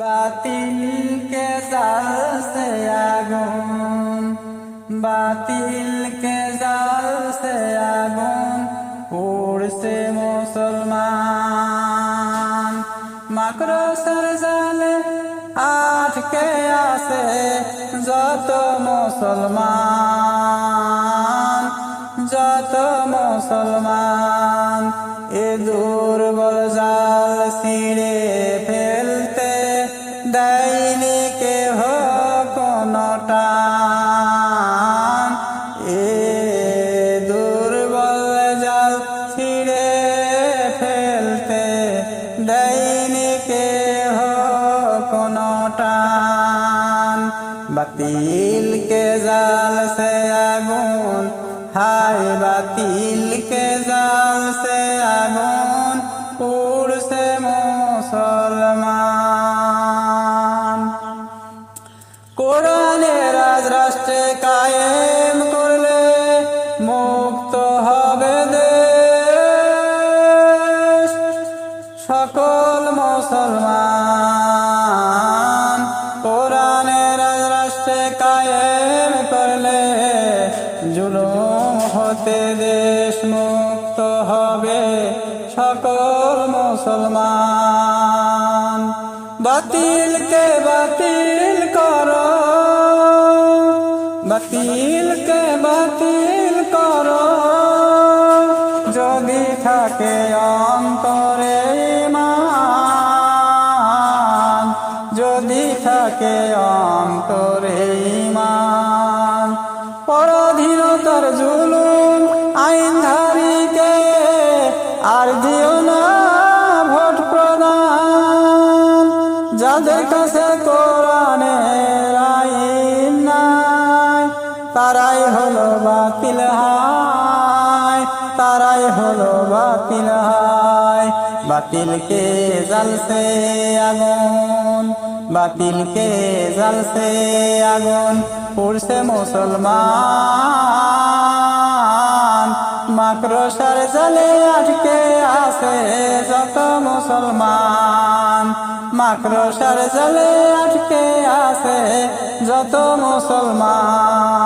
বাতিল কে সে আগুন? বাতিল কে সে আগুন? উড়ছে মুসলমান। মাকড়সার জালে আটকে আসে যত মুসলমান যত মুসলমান। এ দূর দেয়নি কেহ কোনটা এ দুর্বল জাল ছিঁড়ে ফেলতে দেয়নি কেহ কোনটা বাতিল কে জাল সে আগুন, হায় বাতিল কে জাল কায়েম করলে মুক্ত হবে দেশ। সকল মুসলমান কোরআনের রাষ্ট্রে কায়েম করলে জুলুম হতে দেশ মুক্ত হবে। সকল মুসলমান বাতিলকে বাতিল বাতিলকে বাতিল করো? যদি থাকে অন্তরে ইমান যদি থাকে অন্তরে ইমান পরাধীনতার জুলুম আইনধারীকে আর দিও না ভোট প্রদান। যাদের কাছে কোরআনের তারাই হলো বাতিল হায়, তারাই হলো বাতিল হায়। বাতিলকে জ্বালছে আগুন? বাতিলকে জ্বালছে আগুন? পুরছে মুসলমান। মাকড়সার জালে আটকে আছে যত মুসলমান। মাকড়সার জালে আটকে আছে যত মুসলমান।